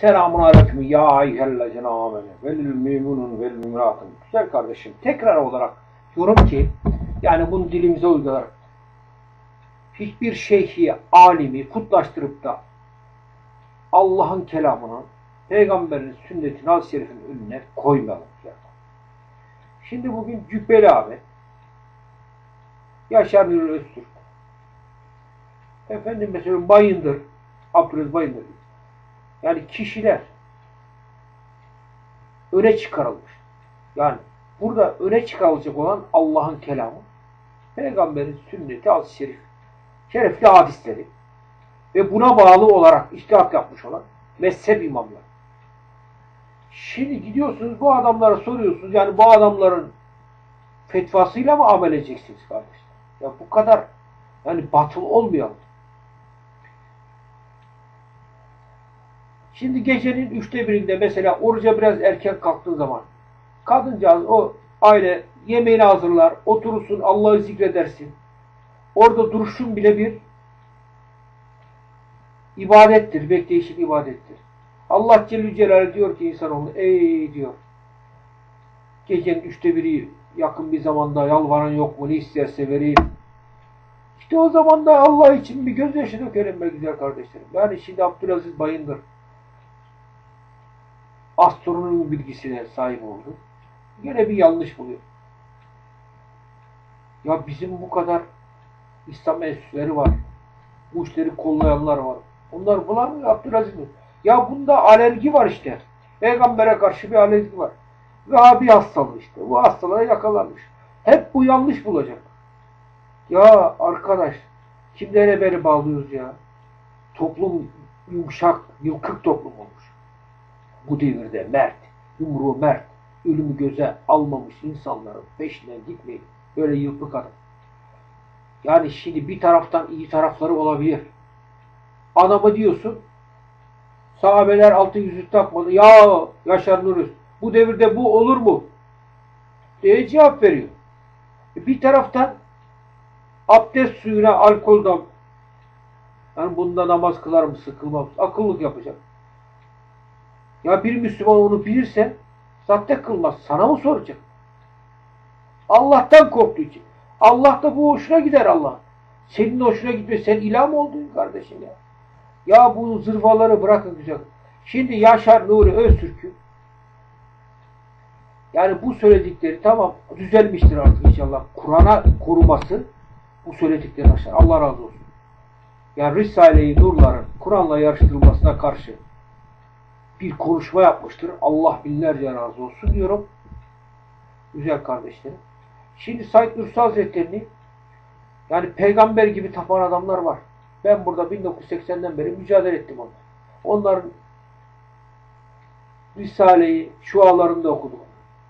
Selamun aleyküm ya eyyühellezine amene velil müminun vel müminatın. Güzel kardeşim tekrar olarak diyorum ki yani bunu dilimize uygularak hiçbir şeyhi, alimi kutlaştırıp da Allah'ın kelamını, peygamberin sünnetini hadis-i şerifin önüne koymayalım. Yani. Şimdi bugün Cübbeli abi, Yaşar Nuri Öztürk, efendim mesela Bayındır, Abdülaziz Bayındır, yani kişiler öne çıkarılmış. Yani burada öne çıkarılacak olan Allah'ın kelamı, peygamberin sünneti, hadis-i şerif, şerefli hadisleri ve buna bağlı olarak iştihat yapmış olan mezhep imamları. Şimdi gidiyorsunuz bu adamlara soruyorsunuz yani bu adamların fetvasıyla mı amel edeceksiniz kardeşler? Ya bu kadar yani batıl olmayalım. Şimdi gecenin üçte birinde mesela oruca biraz erken kalktığın zaman kadıncağız o aile yemeğini hazırlar, oturursun, Allah'ı zikredersin. Orada duruşun bile bir ibadettir, bekleyişin ibadettir. Allah Celle Celaluhu diyor ki insanoğlu, ey diyor, gecenin üçte biri yakın bir zamanda yalvaran yok mu, ne isterse vereyim. İşte o zaman da Allah için bir gözyaşı dökerim be güzel kardeşlerim. Yani şimdi Abdülaziz Bayındır astronomi bilgisine sahip oldu. Yine bir yanlış buluyor. Ya bizim bu kadar İslam enstitüleri var. Bu işleri kollayanlar var. Onlar bulamıyor Abdülaziz mi? Ya bunda alerji var işte. Peygamber'e karşı bir alerji var. Vehhabi hastalığı işte. Bu hastalığa yakalanmış. Hep bu yanlış bulacak. Ya arkadaş kimlere beri bağlıyoruz ya? Toplum yumuşak, yılkık toplum olmuş. Bu devirde mert, yumruğu mert, ölümü göze almamış insanların peşinden gitmeyin. Böyle yılkık adam. Yani şimdi bir taraftan iyi tarafları olabilir. Adama diyorsun sahabeler altı yüzük takmadı. Ya Yaşar Nuruz bu devirde bu olur mu? diye cevap veriyor. E, Bir taraftan abdest suyuna alkoldan yani bunda namaz kılar mısın kılmaz? Akıllık yapacak. Ya bir Müslüman onu bilirse zaten kılmaz. Sana mı soracak? Allah'tan korktuğu için. Allah da bu hoşuna gider Allah. Senin hoşuna gitmiyor. Sen ilah mı oldun kardeşim ya? Ya bu zırvaları bırakın güzel. Şimdi Yaşar Nuri Öztürk'ü yani bu söyledikleri tamam düzelmiştir artık inşallah. Kur'an'a koruması bu söyledikleri aşar. Allah razı olsun. Yani Risale-i Nurların Kur'an'la yarıştırılmasına karşı bir konuşma yapmıştır. Allah binlerce razı olsun diyorum. Güzel kardeşlerim. Şimdi Said Nursi Hazretleri'ni yani peygamber gibi tapan adamlar var. Ben burada 1980'den beri mücadele ettim onlarla. Onların Risale'yi şualarında okudum.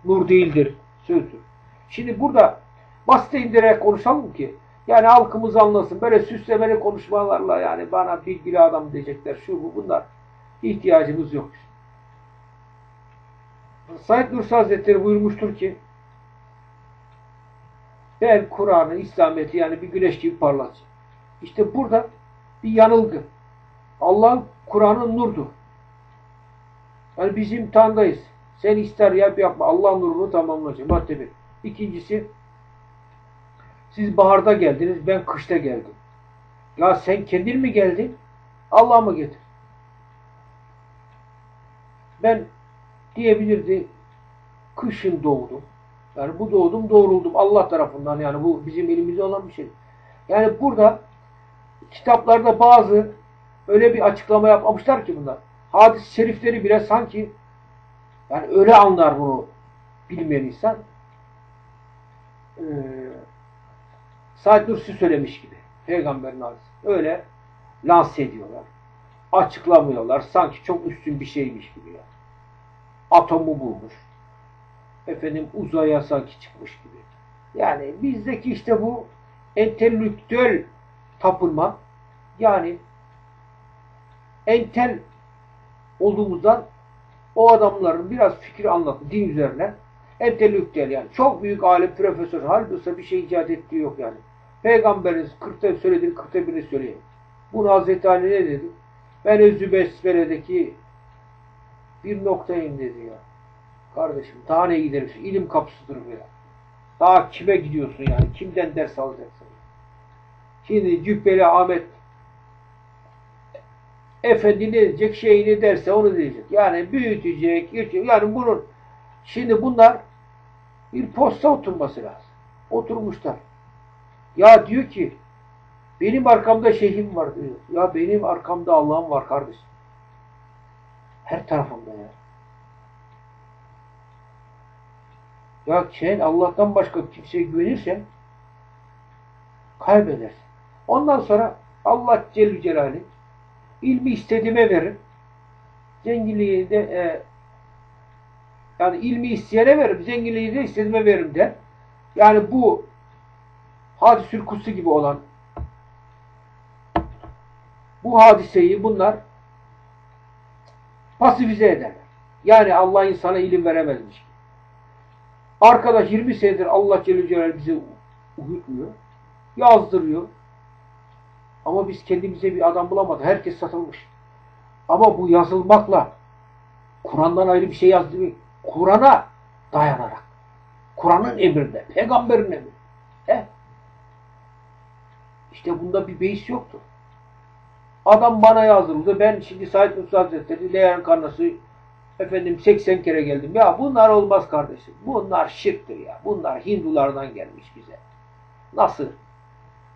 Nur değildir, sözdür. Şimdi burada basite indirerek konuşalım ki yani halkımız anlasın. Böyle süslemeli konuşmalarla yani bana bilgili adam diyecekler. Şu bu bunlar. İhtiyacımız yok. Said Nursi Hazretleri buyurmuştur ki ben Kur'an'ı, İslamiyet'i yani bir güneş gibi parlatacağım. İşte burada bir yanılgı. Allah Kur'an'ın nurdur. Yani biz imtihandayız. Sen ister yap yapma. Allah nurunu tamamlayacak. Madde bir. İkincisi siz baharda geldiniz, ben kışta geldim. Ya sen kendin mi geldin? Allah mı getir? Ben diyebilirdi kışın doğdum. Yani bu doğdum doğruldum Allah tarafından yani bu bizim elimizde olan bir şey. Yani burada kitaplarda bazı öyle bir açıklama yapmamışlar ki bunlar. Hadis-i şerifleri bile sanki yani öyle anlar bunu bilmeyen insan. Ee, Said Nursi söylemiş gibi. Peygamberin hadisi. Öyle lanse ediyorlar. Açıklamıyorlar. Sanki çok üstün bir şeymiş gibi. Yani. Atomu bulmuş. Efendim uzaya sanki çıkmış gibi. Yani bizdeki işte bu entelektüel tapınma yani entel olduğumuzdan o adamların biraz fikri anlatın din üzerine entelektüel yani çok büyük alim profesör halbuki bir şey icat ettiği yok yani. Peygamberin 40'ta söylediğini 40'ta birini söyleyeyim. Bunu Hazreti Ali ne dedi? Ben Özü Besmele'deki Bir noktaya in dedi ya. Kardeşim daha ne gidelim? İlim kapısıdır bu ya. Daha kime gidiyorsun yani? Kimden ders alacaksın? Şimdi Cübbeli Ahmet efendi ne diyecek? Şey ne derse onu diyecek. Yani büyütecek. Yani bunun şimdi bunlar bir posta oturması lazım. Oturmuşlar. Ya diyor ki benim arkamda şeyhim var diyor. Ya benim arkamda Allah'ım var kardeşim. Her tarafımda ya. Ya sen Allah'tan başka kimseye güvenirsen kaybedersin. Ondan sonra Allah Celle Celaluhu ilmi istediğime verir. Zenginliği de e, yani ilmi isteyene veririm. Zenginliği de istediğime veririm der. Yani bu hadisül gibi olan bu hadiseyi bunlar pasifize ederler. Yani Allah insana ilim veremezmiş. Arkadaş 20 senedir Allah Celle Celaluhu bize uyutmuyor. Yazdırıyor. Ama biz kendimize bir adam bulamadık. Herkes satılmış. Ama bu yazılmakla Kur'an'dan ayrı bir şey yazdı mı? Kur'an'a dayanarak. Kur'an'ın emrinde. Peygamberin emri. He? İşte bunda bir beis yoktu. Adam bana yazıldı. Ben şimdi Said Nursi Hazretleri Leğen Karnası efendim 80 kere geldim. Ya bunlar olmaz kardeşim. Bunlar şirktir ya. Bunlar Hindulardan gelmiş bize. Nasıl?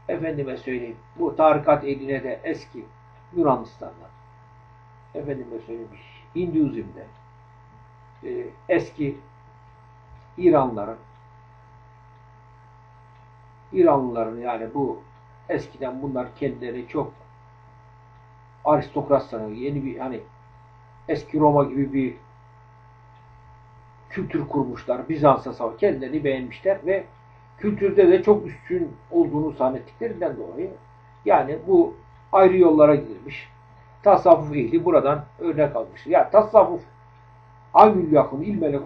Efendime söyleyeyim. Bu tarikat eline de eski Yunanistan'dan. Efendime söyleyeyim. Hinduizm'de e, eski İranlıların İranlıların yani bu eskiden bunlar kendileri çok aristokrat sanıyor. Yeni bir hani eski Roma gibi bir kültür kurmuşlar. Bizans'a savaş kendilerini beğenmişler ve kültürde de çok üstün olduğunu zannettiklerinden dolayı yani bu ayrı yollara gidilmiş. Tasavvuf ehli buradan örnek almış. Ya tasavvuf Aynül yakın, ilmelik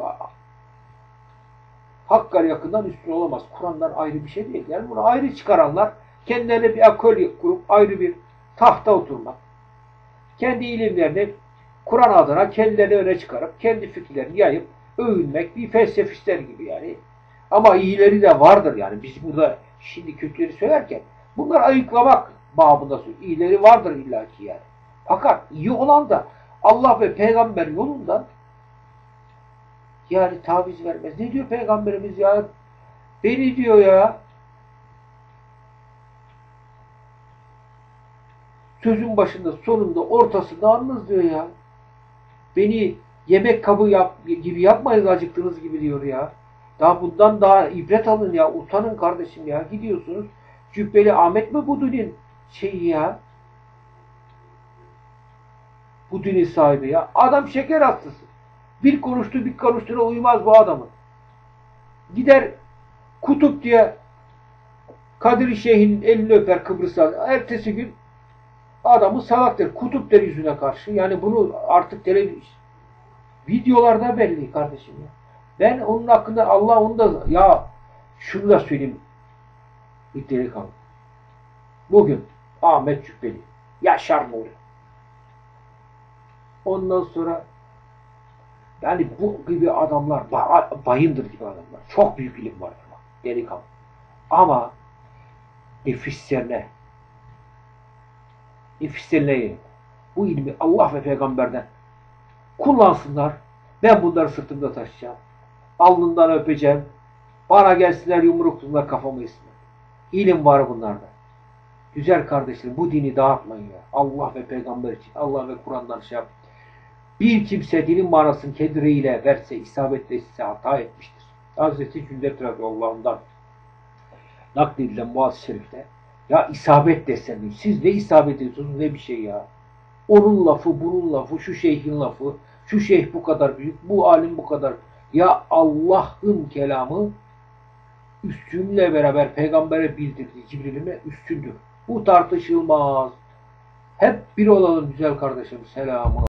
Hakkar yakından üstün olamaz. Kur'an'dan ayrı bir şey değil. Yani bunu ayrı çıkaranlar kendilerine bir akıl kurup ayrı bir tahta oturmak. Kendi ilimlerini Kur'an adına kendilerini öne çıkarıp kendi fikirlerini yayıp övünmek bir felsefistler gibi yani. Ama iyileri de vardır yani. Biz burada şimdi kötüleri söylerken bunları ayıklamak babında söylüyor. İyileri vardır illaki yani. Fakat iyi olan da Allah ve peygamber yolundan yani taviz vermez. Ne diyor peygamberimiz ya? Beni diyor ya sözün başında, sonunda, ortasında alınız diyor ya. Beni yemek kabı yap, gibi yapmayın acıktığınız gibi diyor ya. Daha bundan daha ibret alın ya. Utanın kardeşim ya. Gidiyorsunuz. Cübbeli Ahmet mi bu dinin şeyi ya? Bu dinin sahibi ya. Adam şeker hastası. Bir konuştu bir konuştuğuna uymaz bu adamın. Gider kutup diye Kadir Şeyh'in elini öper Kıbrıs'ta. Ertesi gün adamı salaktır. Kutup yüzüne karşı. Yani bunu artık televizyon videolarda belli kardeşim ya. Ben onun hakkında Allah onu da ya şunu da söyleyeyim bir delikanlı. Bugün Ahmet Cübbeli Yaşar Nuri. Ondan sonra yani bu gibi adamlar bayındır gibi adamlar. Çok büyük ilim var. Delikanlı. Ama nefislerine nefislerine bu ilmi Allah ve peygamberden kullansınlar. Ben bunları sırtımda taşıyacağım. Alnından öpeceğim. Bana gelsinler yumruksunlar kafamı ismi. İlim var bunlarda. Güzel kardeşlerim bu dini dağıtmayın ya. Allah ve peygamber için. Allah ve Kur'an'dan şey yap. Bir kimse dinin manasını kendi reyiyle verse, isabetle ise hata etmiştir. Hazreti Cündet Radyallahu'ndan nakledilen Muaz-ı Şerif'te ya isabet desem siz ne isabet ediyorsunuz ne bir şey ya. Onun lafı, bunun lafı, şu şeyhin lafı, şu şeyh bu kadar büyük, bu alim bu kadar. Ya Allah'ın kelamı üstünle beraber peygambere bildirdiği Cibril'ime üstündür. Bu tartışılmaz. Hep bir olalım güzel kardeşim. Selamun